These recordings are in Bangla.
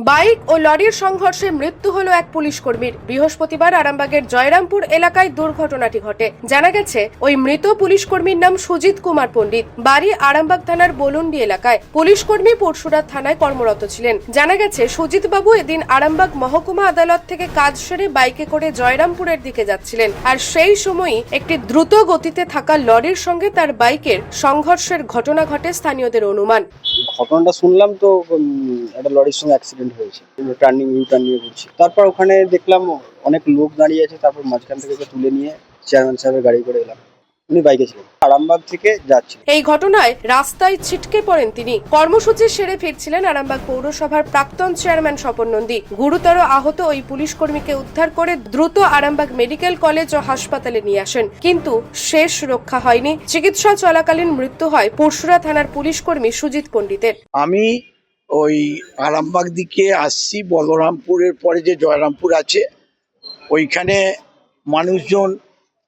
বাইক ও লরির সংঘর্ষে মৃত্যু হলো এক পুলিশ কর্মীর। বৃহস্পতিবার আরামবাগের জয়রামপুর এলাকায় দুর্ঘটনাটি ঘটে। জানা গেছে, ওই মৃত পুলিশ কর্মীর নাম সুজিত কুমার পণ্ডিত। বাড়ি আরামবাগ থানার বলুন্ডি এলাকায়। পুলিশ কর্মী পরশুরাত থানায় কর্মরত ছিলেন। জানা গেছে সুজিত বাবু এদিন আরামবাগ মহকুমা আদালত থেকে কাজ সেরে বাইকে করে জয়রামপুরের দিকে যাচ্ছিলেন। আর সেই সময়ই একটি দ্রুত গতিতে থাকা লরির সঙ্গে তার বাইকের সংঘর্ষের ঘটনা ঘটে স্থানীয়দের অনুমান। ঘটনাটা শুনলাম তো একটা লরির সঙ্গে অ্যাক্সিডেন্ট হয়েছে। টার্নিং ইউ টার্ন নিয়ে ঘুরছি। তারপর ওখানে দেখলাম অনেক লোক দাঁড়িয়ে আছে, তারপর মাঝখান থেকে তুলে নিয়ে চেয়ারম্যান সাহেবের গাড়ি করে এলাম। উনি বাইকে ছিলেন। আরামবাগ থেকে যাচ্ছিলেন। এই ঘটনায় রাস্তায় ছিটকে পড়েন তিনি। কর্মসূচি সেরে ফিরছিলেন আরামবাগ পৌরসভার প্রাক্তন চেয়ারম্যান স্বপন নন্দী। গুরুতর আহত ওই পুলিশ কর্মীকে উদ্ধার করে দ্রুত আরামবাগ মেডিকেল কলেজ ও হাসপাতালে নিয়ে আসেন। কিন্তু শেষ রক্ষা হয়নি। চিকিৎসা চলাকালীন মৃত্যু হয় পরশুরা থানার পুলিশ কর্মী সুজিত পণ্ডিতের। আমি ওই আরামবাগ দিকে আসছি বলরামপুরের পরে যে জয়রামপুর আছে ওইখানে মানুষজন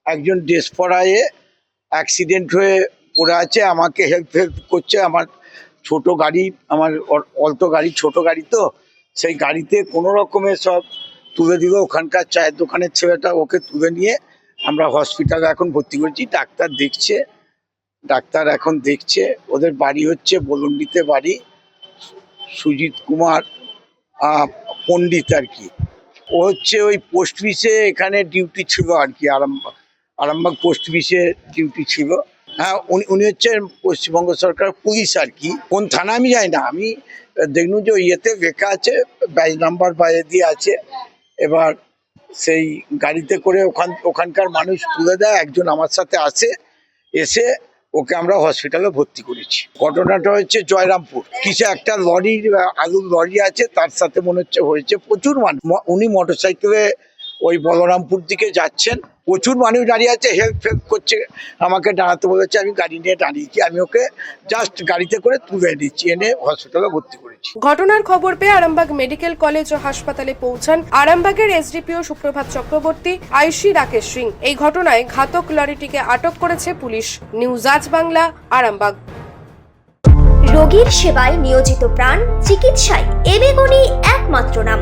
একজন ড্রেস পরায়ে অ্যাক্সিডেন্ট হয়ে পড়ে আছে, আমাকে হেল্প হেল্প করছে, আমার ছোট গাড়ি, আমার অল- অল্টো গাড়ি, ছোট গাড়ি তো, সেই গাড়িতে কোনো রকমের সব তুলে দিল। ওখানকার চায়ের দোকানের ছেলেটা ওকে তুলে নিয়ে আমরা হসপিটালে এখন ভর্তি করেছি। ডাক্তার দেখছে, ডাক্তার এখন দেখছে, ওদের বাড়ি হচ্ছে বলুন্ডিতে বাড়ি, সুজিত কুমার পণ্ডিত আর কি। ও হচ্ছে ওই পোস্ট অফিসে এখানে ডিউটি ছিল আর কি আরামবাগ আরামবাগ পোস্ট অফিসে ডিউটি ছিল। হ্যাঁ উনি উনি হচ্ছেন পশ্চিমবঙ্গ সরকার পুলিশ আর কি। কোন থানা আমি যাই না। আমি দেখলাম যে ইয়েতে লেখা আছে, ব্যাচ নাম্বার বাইরে দিয়ে আছে। এবার সেই গাড়িতে করে ওখান, ওখানকার মানুষ তুলে দেয়, একজন আমার সাথে আসে, এসে ওকে আমরা হসপিটালে ভর্তি করেছি। ঘটনাটা হচ্ছে জয়রামপুর। কিছু একটা লরির আলুর লরি আছে, তার সাথে মনে হচ্ছে, হয়েছে প্রচুর মানুষ। উনি মোটরসাইকেলে ওই বলরামপুর দিকে যাচ্ছেন। প্রচুর মানুষ দাঁড়িয়ে আছে হেল্প ফেল্প করছে আমাকে দাঁড়াতে বলেছে আমি গাড়ি নিয়ে দাঁড়িয়েছি আমি ওকে জাস্ট গাড়িতে করে তুলে এনেছি এনে হসপিটালে ভর্তি করেছি। ঘটনার খবর পেয়ে আরামবাগ মেডিকেল কলেজ ও হাসপাতালে পৌঁছান আরামবাগের এসডিপিও সুপ্রভাত চক্রবর্তী আইসি রাকেশ সিং। এই ঘটনায় ঘাতক লরিটিকে আটক করেছে পুলিশ। নিউজ আজ বাংলা আরামবাগ। রোগীর সেবায় নিয়োজিত প্রাণ চিকিৎসায় এবেগুনি একমাত্র নাম।